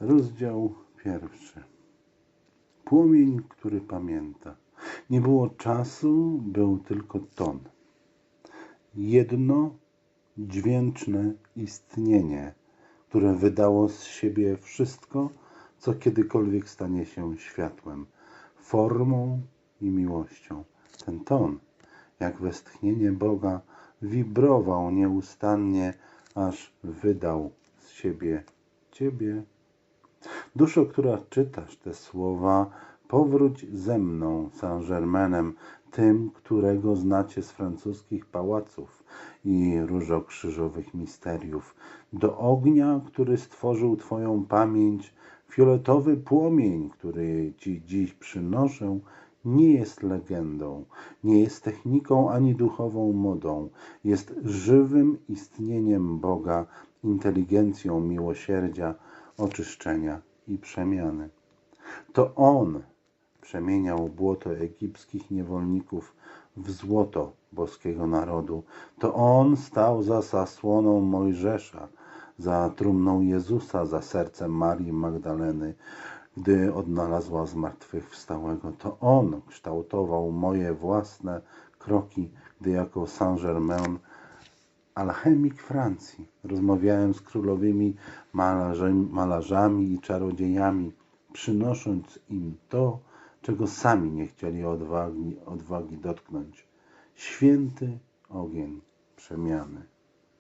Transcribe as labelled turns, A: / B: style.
A: Rozdział pierwszy. Płomień, który pamięta. Nie było czasu, był tylko ton. Jedno dźwięczne istnienie, które wydało z siebie wszystko, co kiedykolwiek stanie się światłem, formą i miłością. Ten ton, jak westchnienie Boga, wibrował nieustannie, aż wydał z siebie Ciebie. Duszo, która czytasz te słowa, powróć ze mną, Saint-Germainem, tym, którego znacie z francuskich pałaców i różokrzyżowych misteriów, do ognia, który stworzył Twoją pamięć, fioletowy płomień, który Ci dziś przynoszę, nie jest legendą, nie jest techniką ani duchową modą, jest żywym istnieniem Boga, inteligencją miłosierdzia, oczyszczenia i przemiany. To On przemieniał błoto egipskich niewolników w złoto boskiego narodu. To On stał za zasłoną Mojżesza, za trumną Jezusa, za sercem Marii Magdaleny, gdy odnalazła zmartwychwstałego. To On kształtował moje własne kroki, gdy jako Saint-Germain alchemik Francji. Rozmawiałem z królowymi malarzami, malarzami i czarodziejami, przynosząc im to, czego sami nie chcieli odwagi, odwagi dotknąć. Święty ogień przemiany.